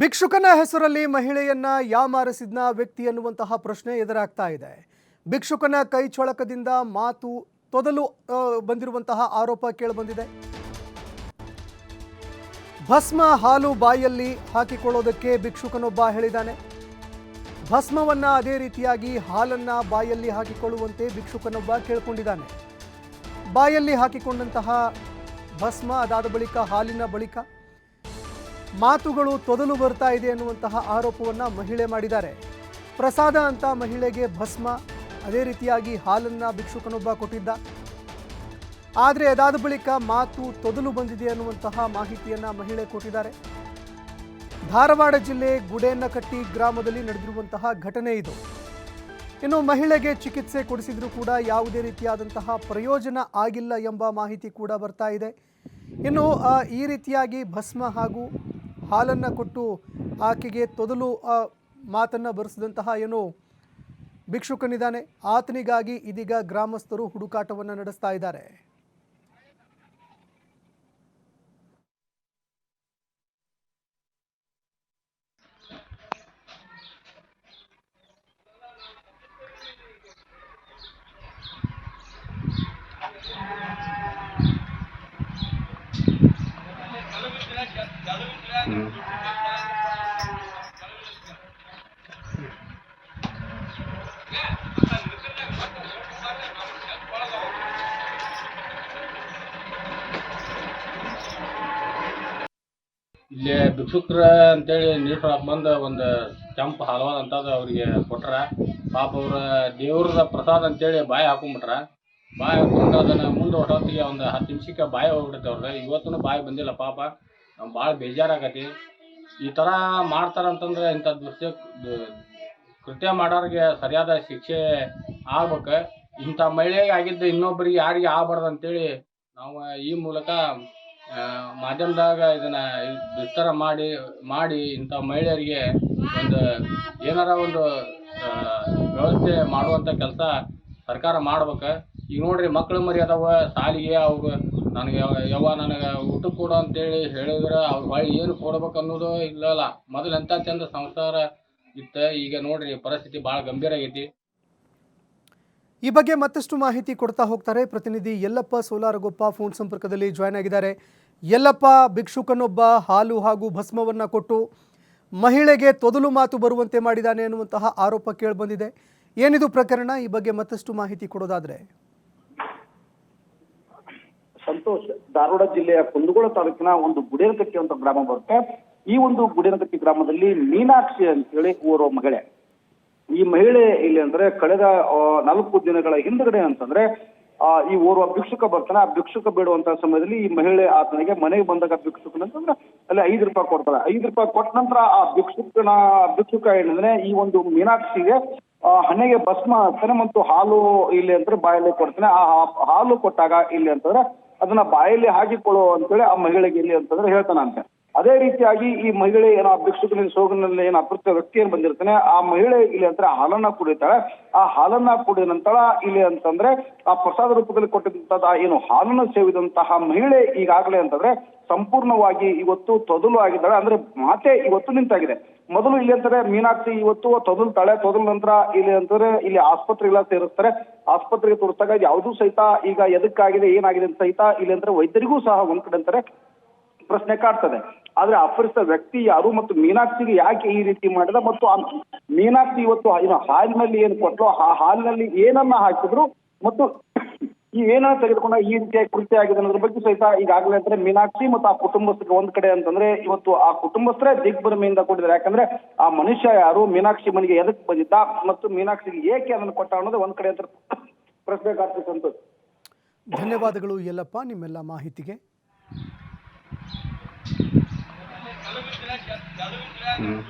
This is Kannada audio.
ಭಿಕ್ಷುಕನ ಹೆಸರಲ್ಲಿ ಮಹಿಳೆಯನ್ನ ಯಾಮಾರಿಸಿದ್ನ ವ್ಯಕ್ತಿ ಎನ್ನುವಂತಹ ಪ್ರಶ್ನೆ ಎದುರಾಗ್ತಾ ಇದೆ. ಭಿಕ್ಷುಕನ ಕೈ ಚೊಳಕದಿಂದ ಮಾತು ತೊದಲು ಬಂದಿರುವಂತಹ ಆರೋಪ ಕೇಳಿಬಂದಿದೆ. ಭಸ್ಮ ಹಾಲು ಬಾಯಲ್ಲಿ ಹಾಕಿಕೊಳ್ಳೋದಕ್ಕೆ ಭಿಕ್ಷುಕನೊಬ್ಬ ಹೇಳಿದ್ದಾನೆ. ಭಸ್ಮವನ್ನ ಅದೇ ರೀತಿಯಾಗಿ ಹಾಲನ್ನ ಬಾಯಲ್ಲಿ ಹಾಕಿಕೊಳ್ಳುವಂತೆ ಭಿಕ್ಷುಕನೊಬ್ಬ ಕೇಳಿಕೊಂಡಿದ್ದಾನೆ. ಬಾಯಲ್ಲಿ ಹಾಕಿಕೊಂಡಂತಹ ಭಸ್ಮ ಅದಾದ ಬಳಿಕ ಹಾಲಿನ ಬಳಿಕ ಮಾತುಗಳು ತೊದಲು ಬರ್ತಾ ಇದೆ ಅನ್ನುವಂತಹ ಆರೋಪವನ್ನು ಮಹಿಳೆ ಮಾಡಿದ್ದಾರೆ. ಪ್ರಸಾದ ಅಂತ ಮಹಿಳೆಗೆ ಭಸ್ಮ, ಅದೇ ರೀತಿಯಾಗಿ ಹಾಲನ್ನು ಭಿಕ್ಷುಕನೊಬ್ಬ ಕೊಟ್ಟಿದ್ದ. ಆದರೆ ಅದಾದ ಬಳಿಕ ಮಾತು ತೊದಲು ಬಂದಿದೆ ಅನ್ನುವಂತಹ ಮಾಹಿತಿಯನ್ನು ಮಹಿಳೆ ಕೊಟ್ಟಿದ್ದಾರೆ. ಧಾರವಾಡ ಜಿಲ್ಲೆ ಗುಡೇನಕಟ್ಟಿ ಗ್ರಾಮದಲ್ಲಿ ನಡೆದಿರುವಂತಹ ಘಟನೆ ಇದು. ಇನ್ನು ಮಹಿಳೆಗೆ ಚಿಕಿತ್ಸೆ ಕೊಡಿಸಿದರೂ ಕೂಡ ಯಾವುದೇ ರೀತಿಯಾದಂತಹ ಪ್ರಯೋಜನ ಆಗಿಲ್ಲ ಎಂಬ ಮಾಹಿತಿ ಕೂಡ ಬರ್ತಾ ಇದೆ. ಇನ್ನು ಈ ರೀತಿಯಾಗಿ ಭಸ್ಮ ಹಾಗೂ ಹಾಲನ್ನು ಕೊಟ್ಟು ಆಕೆಗೆ ತೊದಲು, ಆ ಮಾತನ್ನು ಬರೆಸಿದಂತಹ ಏನು ಭಿಕ್ಷುಕನಿದ್ದಾನೆ. ಆತನಿಗಾಗಿ ಇದೀಗ ಗ್ರಾಮಸ್ಥರು ಹುಡುಕಾಟವನ್ನು ನಡೆಸ್ತಾ ಇದ್ದಾರೆ. ಇಲ್ಲಿ ಭಿಕ್ಷುಕ್ರ ಅಂತೇಳಿ ನೀರು ಬಂದು ಒಂದು ಕೆಂಪು ಹಲವಾದ ಅಂತದ ಅವ್ರಿಗೆ ಕೊಟ್ರ. ಪಾಪ ಅವ್ರ ದೇವ್ರದ ಪ್ರಸಾದ ಅಂತೇಳಿ ಬಾಯಿ ಹಾಕೊಂಡ್ಬಿಟ್ರ ಬಾಯಿ ಹಾಕೊಂಡು ಅದನ್ನ ಮುಂದೆ ಹೊಟ್ಟೊತ್ತಿಗೆ ಒಂದು ಹತ್ತು ನಿಮಿಷಕ್ಕೆ ಬಾಯಿ ಹೋಗ್ಬಿಡುತ್ತೆ ಅವ್ರದ್ದು ಇವತ್ತೂ ಬಾಯಿ ಬಂದಿಲ್ಲ ಪಾಪ. ನಮ್ಗೆ ಭಾಳ ಬೇಜಾರಾಗತಿ ಈ ಥರ ಮಾಡ್ತಾರಂತಂದ್ರೆ ಇಂಥ ದೃಶ್ಯ ಕೃತ್ಯ ಮಾಡೋರಿಗೆ ಸರಿಯಾದ ಶಿಕ್ಷೆ ಆಗ್ಬೇಕು. ಇಂಥ ಮಹಿಳೆಗೆ ಆಗಿದ್ದು ಇನ್ನೊಬ್ಬರಿಗೆ ಯಾರಿಗೆ ಆಗ್ಬಾರ್ದು ಅಂತೇಳಿ ನಾವು ಈ ಮೂಲಕ ಮಾಧ್ಯಮದಾಗ ಇದನ್ನ ವಿಸ್ತಾರ ಮಾಡಿ ಮಾಡಿ ಇಂಥ ಮಹಿಳೆಯರಿಗೆ ಒಂದು ಏನಾರ ಒಂದು ವ್ಯವಸ್ಥೆ ಮಾಡುವಂಥ ಕೆಲಸ ಸರ್ಕಾರ ಮಾಡ್ಬೇಕು. ಈಗ ನೋಡಿರಿ ಮಕ್ಳು ಮರಿ ಅದಾವ ಸಾಲಿಗೆ ಅವ್ರು ನನಗೆ ಯಾವ ನನಗೆ ಊಟ ಕೊಡು ಅಂತೇಳಿ ಹೇಳಿದ್ರೆ ಅವ್ರು ಹೊಳ್ಳಿ ಏನು ಕೊಡ್ಬೇಕು ಅನ್ನೋದು ಇಲ್ಲಲ್ಲ. ಮೊದಲು ಎಂಥ ಚಂದ ಸಂಸಾರ ಇತ್ತು? ಈಗ ನೋಡ್ರಿ, ಪರಿಸ್ಥಿತಿ ಭಾಳ ಗಂಭೀರ ಆಗೈತಿ. ಈ ಬಗ್ಗೆ ಮತ್ತಷ್ಟು ಮಾಹಿತಿ ಕೊಡ್ತಾ ಹೋಗ್ತಾರೆ ಪ್ರತಿನಿಧಿ ಯಲ್ಲಪ್ಪ ಸೋಲಾರಗೊಪ್ಪ ಫೋನ್ ಸಂಪರ್ಕದಲ್ಲಿ ಜಾಯ್ನ್ ಆಗಿದ್ದಾರೆ. ಯಲ್ಲಪ್ಪ, ಭಿಕ್ಷುಕನೊಬ್ಬ ಹಾಲು ಹಾಗೂ ಭಸ್ಮವನ್ನು ಕೊಟ್ಟು ಮಹಿಳೆಗೆ ತೊದಲು ಮಾತು ಬರುವಂತೆ ಮಾಡಿದ್ದಾನೆ ಎನ್ನುವಂತಹ ಆರೋಪ ಕೇಳಿಬಂದಿದೆ. ಏನಿದು ಪ್ರಕರಣ? ಈ ಬಗ್ಗೆ ಮತ್ತಷ್ಟು ಮಾಹಿತಿ ಕೊಡೋದಾದ್ರೆ. ಸಂತೋಷ್ ಧಾರವಾಡ ಜಿಲ್ಲೆಯ ಕುಂದಗೋಳ ತಾಲೂಕಿನ ಒಂದು ಗುಡೇನಕಟ್ಟಿ ಅಂತ ಗ್ರಾಮ ಬರುತ್ತೆ. ಈ ಒಂದು ಗುಡೇನಕಟ್ಟಿ ಗ್ರಾಮದಲ್ಲಿ ಮೀನಾಕ್ಷಿ ಅಂತೇಳಿ ಓರ್ವ ಮಹಿಳೆ. ಈ ಮಹಿಳೆ ಇಲ್ಲಿ ಅಂದ್ರೆ ಕಳೆದ ನಾಲ್ಕು ದಿನಗಳ ಹಿಂದ್ಗಡೆ ಅಂತಂದ್ರೆ ಆ, ಈ ಓರ್ವ ಭಿಕ್ಷುಕ ಬರ್ತಾನೆ. ಆ ಭಿಕ್ಷುಕ ಬೇಡುವಂತ ಸಮಯದಲ್ಲಿ ಈ ಮಹಿಳೆ ಆತನಿಗೆ ಮನೆಗೆ ಬಂದಾಗ ಭಿಕ್ಷುಕನ ಅಂತಂದ್ರೆ ಅಲ್ಲಿ ಐದು ರೂಪಾಯಿ ಕೊಡ್ತಾರೆ ಐದು ರೂಪಾಯಿ ಕೊಟ್ಟ ನಂತರ ಆ ಭಿಕ್ಷುಕನ ಭಿಕ್ಷುಕ ಏನಂದ್ರೆ ಈ ಒಂದು ಮೀನಾಕ್ಷಿಗೆ ಹಣೆಗೆ ಭಸ್ಮ ಹಾಕ್ತಾನೆ ಮತ್ತು ಹಾಲು ಇಲ್ಲಿ ಅಂದ್ರೆ ಬಾಯಲ್ಲಿ ಕೊಡ್ತಾನೆ. ಆ ಹಾಲು ಕೊಟ್ಟಾಗ ಇಲ್ಲಿ ಅಂತಂದ್ರೆ ಅದನ್ನ ಬಾಯಲ್ಲಿ ಹಾಕಿಕೊಳ್ಳೋ ಅಂತೇಳಿ ಆ ಮಹಿಳೆಗೆ ಇಲ್ಲಿ ಅಂತಂದ್ರೆ ಹೇಳ್ತಾನಂತೆ ಅದೇ ರೀತಿಯಾಗಿ ಈ ಮಹಿಳೆ ಏನೋ ಭಿಕ್ಷುಕನ ಸೋಗಿನಲ್ಲಿ ಏನೋ ಅಪೃತ ವ್ಯಕ್ತಿ ಏನ್ ಬಂದಿರ್ತಾನೆ, ಆ ಮಹಿಳೆ ಇಲ್ಲಿ ಅಂತಾರೆ ಹಾಲನ್ನ ಕುಡಿತಾಳೆ. ಆ ಹಾಲನ್ನ ಕುಡಿದ ನಂತರ ಇಲ್ಲಿ ಅಂತಂದ್ರೆ ಆ ಪ್ರಸಾದ ರೂಪದಲ್ಲಿ ಕೊಟ್ಟಿದ್ದಂತಹ ಏನು ಹಾಲನ್ನು ಸೇವಿದಂತಹ ಮಹಿಳೆ ಈಗಾಗಲೇ ಅಂತಂದ್ರೆ ಸಂಪೂರ್ಣವಾಗಿ ಇವತ್ತು ತೊದಲು ಆಗಿದ್ದಾಳೆ. ಅಂದ್ರೆ ಮಾತೆ ಇವತ್ತು ನಿಂತಾಗಿದೆ. ಮೊದಲು ಇಲ್ಲಿ ಅಂತಾರೆ ಮೀನಾಕ್ಷಿ ಇವತ್ತು ತೊದಲ್ತಾಳೆ. ತೊದಲ ನಂತರ ಇಲ್ಲಿ ಅಂತಾರೆ ಇಲ್ಲಿ ಆಸ್ಪತ್ರೆಗೆಲ್ಲ ಸೇರಿಸ್ತಾರೆ. ಆಸ್ಪತ್ರೆಗೆ ತೋರಿಸಿದಾಗ ಯಾವುದೂ ಸಹಿತ ಈಗ ಎದಕ್ಕಾಗಿದೆ, ಏನಾಗಿದೆ ಅಂತ ಸಹಿತ ಇಲ್ಲಿ ಅಂದ್ರೆ ವೈದ್ಯರಿಗೂ ಸಹ ಒಂದ್ ಕಡೆ ಅಂತಾರೆ ಪ್ರಶ್ನೆ ಕಾಡ್ತದೆ. ಆದ್ರೆ ಅಪರಿಚಿತ ವ್ಯಕ್ತಿ ಯಾರು ಮತ್ತು ಮೀನಾಕ್ಷಿಗೆ ಯಾಕೆ ಈ ರೀತಿ ಮಾಡಿದ ಮತ್ತು ಮೀನಾಕ್ಷಿ ಇವತ್ತು ಹಾಲಿನಲ್ಲಿ ಏನು ಕೊಟ್ಲು, ಆ ಹಾಲಿನಲ್ಲಿ ಏನನ್ನ ಹಾಕಿದ್ರು ಮತ್ತು ಏನನ್ನ ತೆಗೆದುಕೊಂಡ ಈ ರೀತಿಯ ಕೃತ್ಯ ಆಗಿದೆ ಅನ್ನೋದ್ರ ಬಗ್ಗೆ ಸಹಿತ ಈಗಾಗಲೇ ಅಂದ್ರೆ ಮೀನಾಕ್ಷಿ ಮತ್ತು ಆ ಕುಟುಂಬಸ್ಥರಿಗೆ ಒಂದ್ ಕಡೆ ಅಂತಂದ್ರೆ ಇವತ್ತು ಆ ಕುಟುಂಬಸ್ಥರೇ ದಿಗ್ಭ್ರಮೆಯಿಂದ ಕೊಟ್ಟಿದ್ದಾರೆ ಯಾಕಂದ್ರೆ ಆ ಮನುಷ್ಯ ಯಾರು? ಮೀನಾಕ್ಷಿ ಮನೆಗೆ ಎದಕ್ ಬಂದಿದ್ದ? ಮತ್ತು ಮೀನಾಕ್ಷಿಗೆ ಏಕೆ ಅದನ್ನು ಕೊಟ್ಟ ಅನ್ನೋದು ಒಂದ್ ಕಡೆ ಅಂತ ಪ್ರಶ್ನೆ ಕಾಡ್ತದೆ ಧನ್ಯವಾದಗಳು ಎಲ್ಲಪ್ಪ ನಿಮ್ಮೆಲ್ಲ ಮಾಹಿತಿಗೆ. ಹ್ಮ್.